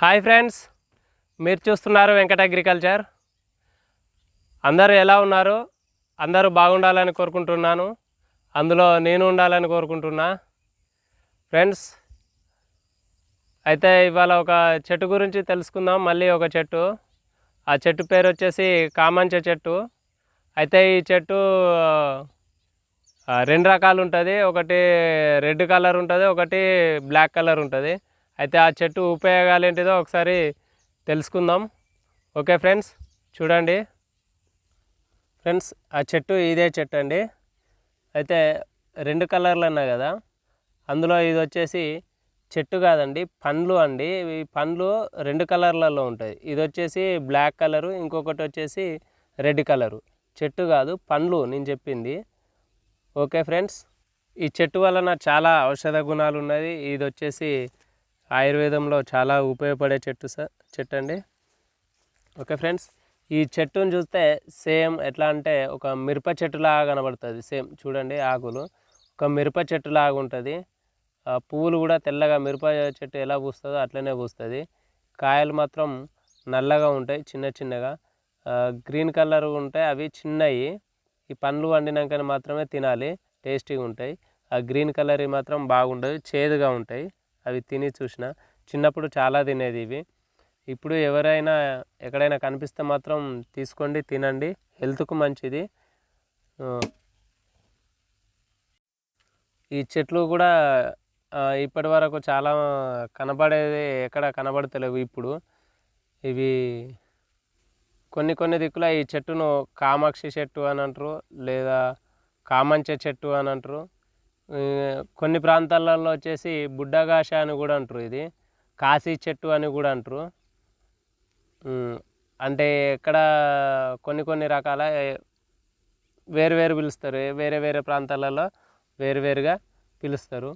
Hi friends మీరు చూస్తున్నారు Venkata agriculture. అందరూ ఎలా ఉన్నారు? అందరూ బాగుండాలని కోరుకుంటున్నాను. అందులో నేను ఉండాలని కోరుకుంటున్నా. ఫ్రెండ్స్ అయితే ఇవాళ ఒక చెట్టు గురించి తెలుసుకుందాం. మళ్ళీ ఒక చెట్టు. ఆ చెట్టు పేరు వచ్చేసి కామంచ చెట్టు. అయితే ఈ చెట్టు రెండు రకాలు ఉంటుంది. ఒకటి రెడ్ కలర్ ఉంటుంది ఒకటి బ్లాక్ కలర్ ఉంటుంది. అయితే ఆ చెట్టు ఉపయోగాలు ఏంటిదో ఒకసారి తెలుసుకుందాం. ఓకే ఫ్రెండ్స్ చూడండి. ఫ్రెండ్స్ ఆ చెట్టు ఇదే చెట్టు అండి అయితే రెండు కలర్లు అన్నా కదా? అందులో ఇది వచ్చేసి చెట్టు కాదండి పండ్లు అండి. ఈ పండ్లు రెండు కలర్లలో ఉంటాయి. ఇది వచ్చేసి బ్లాక్ కలరు ఇంకొకటి వచ్చేసి రెడ్ కలరు. చెట్టు కాదు పండ్లు నేను చెప్పింది. ఓకే ఫ్రెండ్స్ ఈ చెట్టు వలన చాలా ఔషధ గుణాలు ఉన్నది ఇది వచ్చేసి ఆయుర్వేదంలో చాలా ఉపయోగపడే చెట్టు సార్ చెట్టు అండి ఓకే ఫ్రెండ్స్ ఈ చెట్టును చూస్తే సేమ్ ఎట్లా అంటే ఒక మిరప చెట్టులాగా కనబడుతుంది. సేమ్ చూడండి ఆకులు. ఒక మిరప చెట్టులాగా ఉంటుంది. ఆ పువ్వులు కూడా తెల్లగా మిరప చెట్టు ఎలా పూస్తుందో అట్లనే పూస్తుంది. కాయలు మాత్రం నల్లగా ఉంటాయి చిన్న చిన్నగా. గ్రీన్ కలర్ ఉంటాయి అవి చిన్నవి ఈ పండ్లు వండినాక మాత్రమే తినాలి టేస్టీగా ఉంటాయి. ఆ గ్రీన్ కలర్ మాత్రం బాగుండదు చేదుగా ఉంటాయి. అవి తిని చూసిన. చిన్నప్పుడు చాలా తినేది ఇవి. ఇప్పుడు ఎవరైనా ఎక్కడైనా కనిపిస్తే మాత్రం తీసుకోండి తినండి. హెల్త్కు మంచిది. ఈ చెట్లు కూడా ఇప్పటి వరకు చాలా కనబడేది ఎక్కడ కనబడతలేవు ఇప్పుడు. ఇవి కొన్ని కొన్ని దిక్కుల ఈ చెట్టును కామాక్షి చెట్టు అని అంటారు లేదా కామంచె చెట్టు అని అంటారు. కొన్ని ప్రాంతాలలో వచ్చేసి బుడ్డగాష అని కూడా అంటారు ఇది. కాశీ చెట్టు అని కూడా అంటారు. అంటే ఎక్కడ కొన్ని కొన్ని రకాల వేరు వేరు పిలుస్తారు. వేరే వేరే ప్రాంతాలలో వేరువేరుగా పిలుస్తారు.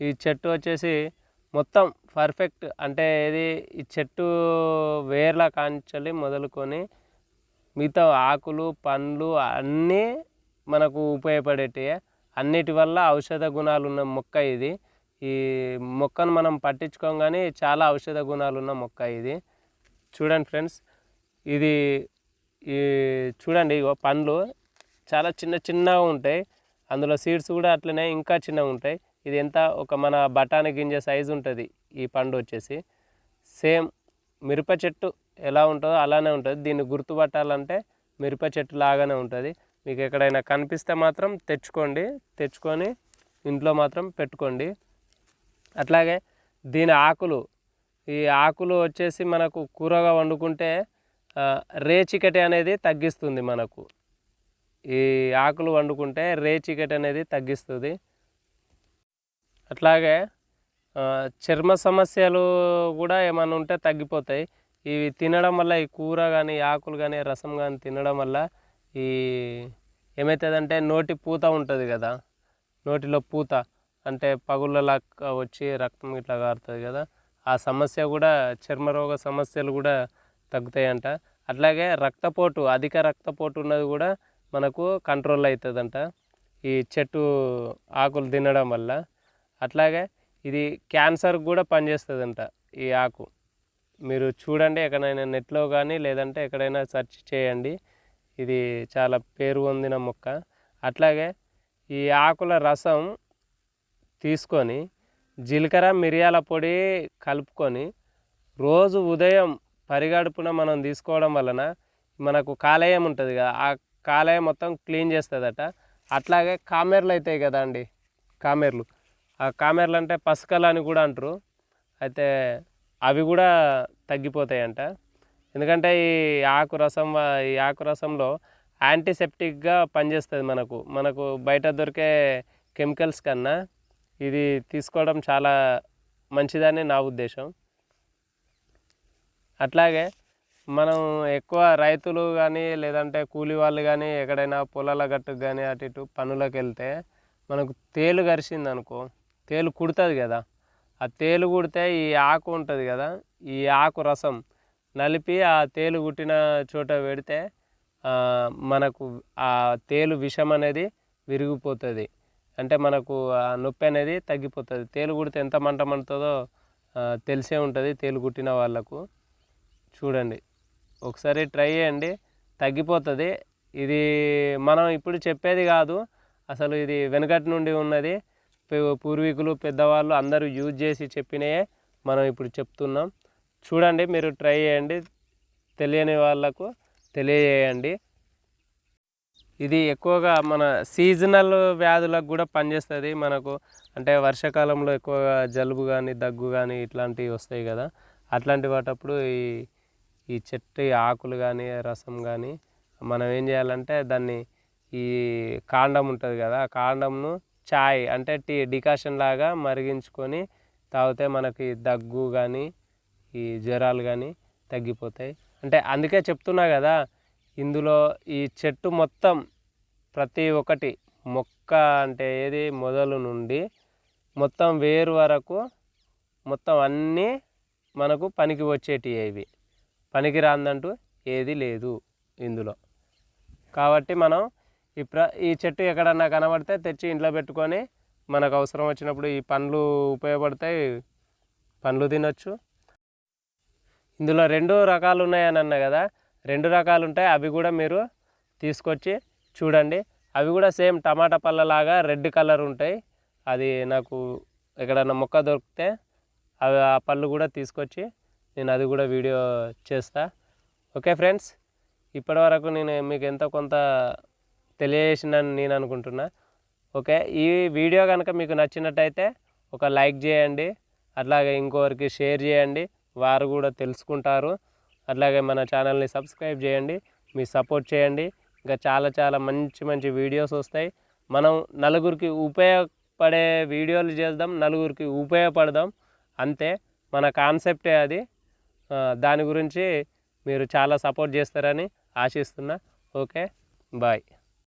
ఈ చెట్టు వచ్చేసి మొత్తం పర్ఫెక్ట్ అంటే ఇది ఈ చెట్టు వేర్ల కాంచలి మొదలుకొని మిగతా ఆకులు పండ్లు అన్నీ మనకు ఉపయోగపడేటివి అన్నిటి వల్ల ఔషధ గుణాలు ఉన్న మొక్క ఇది. ఈ మొక్కను మనం పట్టించుకోగానే చాలా ఔషధ గుణాలు ఉన్న మొక్క ఇది. చూడండి ఫ్రెండ్స్ ఇది ఈ చూడండి పండ్లు చాలా చిన్న చిన్నగా ఉంటాయి. అందులో సీడ్స్ కూడా అట్లనే ఇంకా చిన్నగా ఉంటాయి. ఇది ఎంత ఒక మన బఠానీ గింజ సైజు ఉంటుంది ఈ పండు వచ్చేసి. సేమ్ మిరప చెట్టు ఎలా ఉంటుందో అలానే ఉంటుంది. దీన్ని గుర్తుపట్టాలంటే మిరప చెట్టు లాగానే ఉంటుంది. మీకు ఎక్కడైనా కనిపిస్తే మాత్రం తెచ్చుకోండి. తెచ్చుకొని ఇంట్లో మాత్రం పెట్టుకోండి. అట్లాగే దీని ఆకులు ఈ ఆకులు వచ్చేసి మనకు కూరగా వండుకుంటే రేచికటి అనేది తగ్గిస్తుంది మనకు. ఈ ఆకులు వండుకుంటే రేచికటి అనేది తగ్గిస్తుంది. అట్లాగే చర్మ సమస్యలు కూడా ఏమైనా ఉంటే తగ్గిపోతాయి. ఇవి తినడం వల్ల ఈ కూర కానీ ఆకులు కానీ రసం కానీ తినడం వల్ల ఈ ఏమవుతుందంటే నోటి పూత ఉంటుంది కదా నోటిలో పూత అంటే పగుళ్ళలా వచ్చి రక్తం ఇట్లా కారుతుంది కదా ఆ సమస్య కూడా చర్మరోగ సమస్యలు కూడా తగ్గుతాయంట. అట్లాగే రక్తపోటు అధిక రక్తపోటు ఉన్నది కూడా మనకు కంట్రోల్ అవుతుందంట ఈ చెట్టు ఆకులు తినడం వల్ల. అట్లాగే ఇది క్యాన్సర్ కూడా పనిచేస్తుందంట ఈ ఆకు. మీరు చూడండి ఎక్కడైనా నెట్లో కానీ లేదంటే ఎక్కడైనా సెర్చ్ చేయండి. ఇది చాలా పేరు పొందిన మొక్క. అట్లాగే ఈ ఆకుల రసం తీసుకొని జీలకర్ర మిరియాల పొడి కలుపుకొని రోజు ఉదయం పరిగడుపున మనం తీసుకోవడం వలన మనకు కాలేయం ఉంటుంది కదా ఆ కాలేయం మొత్తం క్లీన్ చేస్తుందట. అట్లాగే కామెర్లు అవుతాయి కదా అండి కామెర్లు. ఆ కామెర్లు అంటే పసుకలు అని కూడా అంటారు. అయితే అవి కూడా తగ్గిపోతాయంట. ఎందుకంటే ఈ ఆకు రసం ఈ ఆకు రసంలో యాంటీసెప్టిక్గా పనిచేస్తుంది మనకు. మనకు బయట దొరికే కెమికల్స్ కన్నా ఇది తీసుకోవడం చాలా మంచిదని నా ఉద్దేశం. అట్లాగే మనం ఎక్కువ రైతులు కానీ లేదంటే కూలి వాళ్ళు కానీ ఎక్కడైనా పొలాల గట్టుకు కానీ అటు ఇటు పనులకు వెళ్తే మనకు తేలు కరిచింది అనుకో తేలు కుడుతుంది కదా. ఆ తేలు కుడితే ఈ ఆకు ఉంటుంది కదా ఈ ఆకు రసం నలిపి ఆ తేలు కుట్టిన చోట పెడితే మనకు ఆ తేలు విషం అనేది విరిగిపోతుంది. అంటే మనకు ఆ నొప్పి అనేది తగ్గిపోతుంది. తేలు కుడితే ఎంత మంట మండుతుందో తెలిసే ఉంటుంది తేలు కుట్టిన వాళ్ళకు. చూడండి. ఒకసారి ట్రై చేయండి. తగ్గిపోతుంది. ఇది మనం ఇప్పుడు చెప్పేది కాదు. అసలు ఇది వెనకటి నుండి ఉన్నది. పూర్వీకులు పెద్దవాళ్ళు అందరూ యూజ్ చేసి చెప్పినయే మనం ఇప్పుడు చెప్తున్నాం. చూడండి మీరు ట్రై చేయండి. తెలియని వాళ్ళకు తెలియజేయండి. ఇది ఎక్కువగా మన సీజనల్ వ్యాధులకు కూడా పనిచేస్తుంది మనకు. అంటే వర్షాకాలంలో ఎక్కువగా జలుబు కానీ దగ్గు కానీ ఇట్లాంటివి వస్తాయి కదా. అట్లాంటి వాటప్పుడు ఈ ఈ చెట్టు ఆకులు కానీ రసం కానీ మనం ఏం చేయాలంటే దాన్ని ఈ కాండం ఉంటుంది కదా ఆ కాండంను ఛాయ్ అంటే టీ డికాషన్ లాగా మరిగించుకొని తాగితే మనకి దగ్గు కానీ ఈ జ్వరాలు కానీ తగ్గిపోతాయి. అంటే అందుకే చెప్తున్నా కదా ఇందులో ఈ చెట్టు మొత్తం ప్రతి ఒక్కటి మొక్క అంటే ఏది మొదలు నుండి మొత్తం వేరు వరకు మొత్తం అన్నీ మనకు పనికి వచ్చేటివి ఇవి. పనికి రాందంటూ ఏది లేదు ఇందులో. కాబట్టి మనం ఈ ప్ర ఈ చెట్టు ఎక్కడన్నా కనబడితే తెచ్చి ఇంట్లో పెట్టుకొని మనకు అవసరం వచ్చినప్పుడు ఈ పండ్లు ఉపయోగపడతాయి. పండ్లు తినొచ్చు. ఇందులో రెండు రకాలు ఉన్నాయని అన్నా కదా రెండు రకాలు ఉంటాయి అవి కూడా మీరు తీసుకొచ్చి చూడండి. అవి కూడా సేమ్ టమాటా పళ్ళలాగా రెడ్ కలర్ ఉంటాయి. అది నాకు ఎక్కడన్నా మొక్క దొరికితే అవి ఆ పళ్ళు కూడా తీసుకొచ్చి నేను అది కూడా వీడియో చేస్తా. ఓకే ఫ్రెండ్స్ ఇప్పటివరకు నేను మీకు ఎంతో కొంత తెలియజేసినని నేను అనుకుంటున్నా. ఓకే ఈ వీడియో కనుక మీకు నచ్చినట్టయితే ఒక లైక్ చేయండి. అట్లాగే ఇంకొకరికి షేర్ చేయండి. వారు కూడా తెలుసుకుంటారు. అట్లాగే మన ఛానల్ని సబ్స్క్రైబ్ చేయండి. మీ సపోర్ట్ చేయండి. ఇంకా చాలా చాలా మంచి మంచి వీడియోస్ వస్తాయి. మనం నలుగురికి ఉపయోగపడే వీడియోలు చేద్దాం. నలుగురికి ఉపయోగపడదాం. అంతే. మన కాన్సెప్టే అది. దాని గురించి మీరు చాలా సపోర్ట్ చేస్తారని ఆశిస్తున్నా. ఓకే. బాయ్.